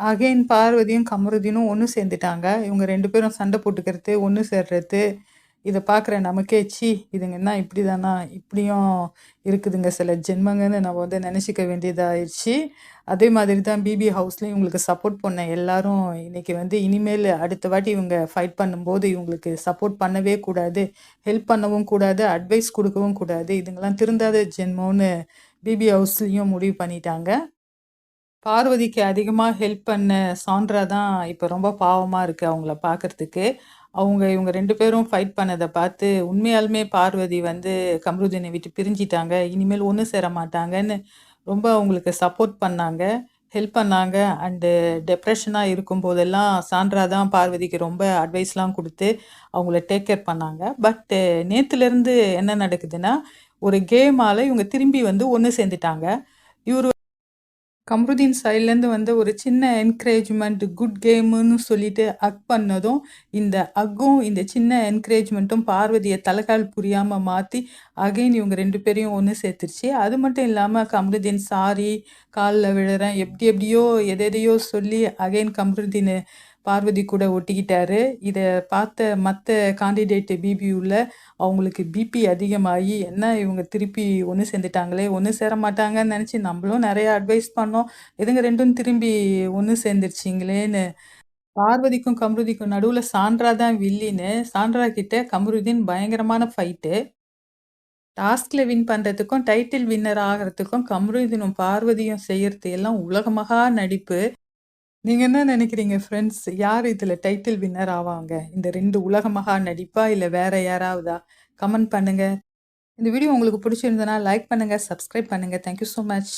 Again பார்வதியும், கமருதீனும் ஒன்று சேர்ந்துட்டாங்க. இவங்க ரெண்டு பேரும் சண்டை போட்டுக்கிறது, ஒன்று சேர்றது. இதை பார்க்குற நமக்கே, சி இதுங்க என்ன இப்படிதானா? இப்படியும் இருக்குதுங்க சில ஜென்மங்கன்னு நம்ம வந்து நினச்சிக்க வேண்டியதாகிடுச்சு அதே மாதிரி தான் பிபி ஹவுஸ்லேயும் இவங்களுக்கு சப்போர்ட் பண்ண எல்லாரும் இன்றைக்கி வந்து இனிமேல் அடுத்த வாட்டி இவங்க ஃபைட் பண்ணும்போது இவங்களுக்கு சப்போர்ட் பண்ணவே கூடாது. ஹெல்ப் பண்ணவும் கூடாது. அட்வைஸ் கொடுக்கவும் கூடாது. இதுங்கெல்லாம் திருந்தாத ஜென்மம்னு பிபி ஹவுஸ்லேயும் முடிவு பண்ணிட்டாங்க. பார்வதிக்கு அதிகமாக ஹெல்ப் பண்ண சாண்ட்ரா தான் இப்போ ரொம்ப பாவமாக இருக்குது அவங்கள பார்க்கறதுக்கு. அவங்க இவங்க ரெண்டு பேரும் ஃபைட் பண்ணதை பார்த்து உண்மையாலுமே பார்வதி வந்து கம்ருதீனை விட்டு பிரிஞ்சிட்டாங்க. இனிமேல் ஒன்று சேர மாட்டாங்கன்னு ரொம்ப அவங்களுக்கு சப்போர்ட் பண்ணாங்க. ஹெல்ப் பண்ணாங்க. அண்டு டெப்ரெஷனாக இருக்கும்போதெல்லாம் சாண்ட்ரா தான் பார்வதிக்கு ரொம்ப அட்வைஸ்லாம் கொடுத்து அவங்கள டேக் கேர் பண்ணாங்க. பட்டு நேற்றுலேருந்து என்ன நடக்குதுன்னா, ஒரு கேமால் இவங்க திரும்பி வந்து ஒன்று சேர்ந்துட்டாங்க. இவர் கம்ருதீன் சைட்லேருந்து வந்து ஒரு சின்ன என்கரேஜ்மெண்ட், குட் கேமுன்னு சொல்லிட்டு அக் பண்ணதும், இந்த அக்கும் இந்த சின்ன என்கரேஜ்மெண்ட்டும் பார்வதியை தலைகால் புரியாமல் மாற்றி அகைன் இவங்க ரெண்டு பேரையும் ஒன்று சேர்த்துருச்சு. அது மட்டும் இல்லாமல் கம்ருதீன் சாரி, காலில் விழுறேன், எப்படி எப்படியோ எதெதையோ சொல்லி அகைன் கம்ருதீனு பார்வதி கூட ஒட்டிக்கிட்டாரு. இதை பார்த்த மற்ற காண்டிடேட் பிபி உள்ள அவங்களுக்கு பிபி அதிகமாகி, என்ன இவங்க திருப்பி ஒன்று சேர்ந்துட்டாங்களே! ஒன்று சேர மாட்டாங்கன்னு நினச்சி நம்மளும் நிறையா அட்வைஸ் பண்ணோம். இதுங்க ரெண்டும் திரும்பி ஒன்று சேர்ந்துருச்சிங்களேன்னு பார்வதிக்கும், கம்ருதிக்கும் நடுவில் சான்றா தான் வில்லின்னு, சான்றா கிட்ட கமருதின் பயங்கரமான ஃபைட்டு. டாஸ்கில் வின் பண்ணுறதுக்கும் டைட்டில் வின்னர் ஆகுறதுக்கும் கமருதினும் பார்வதியும் செய்கிறது எல்லாம் உலகமகா நடிப்பு. நீங்க என்ன நினைக்கிறீங்க ஃப்ரெண்ட்ஸ் யார் இதுல டைட்டில் வின்னர் ஆவாங்க? இந்த ரெண்டு உலக மகா நடிப்பா? இல்ல வேற யாராவதா? கமெண்ட் பண்ணுங்க. இந்த வீடியோ உங்களுக்கு பிடிச்சிருந்தனா லைக் பண்ணுங்க, சப்ஸ்கிரைப் பண்ணுங்க. Thank you much.